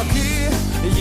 I'll keep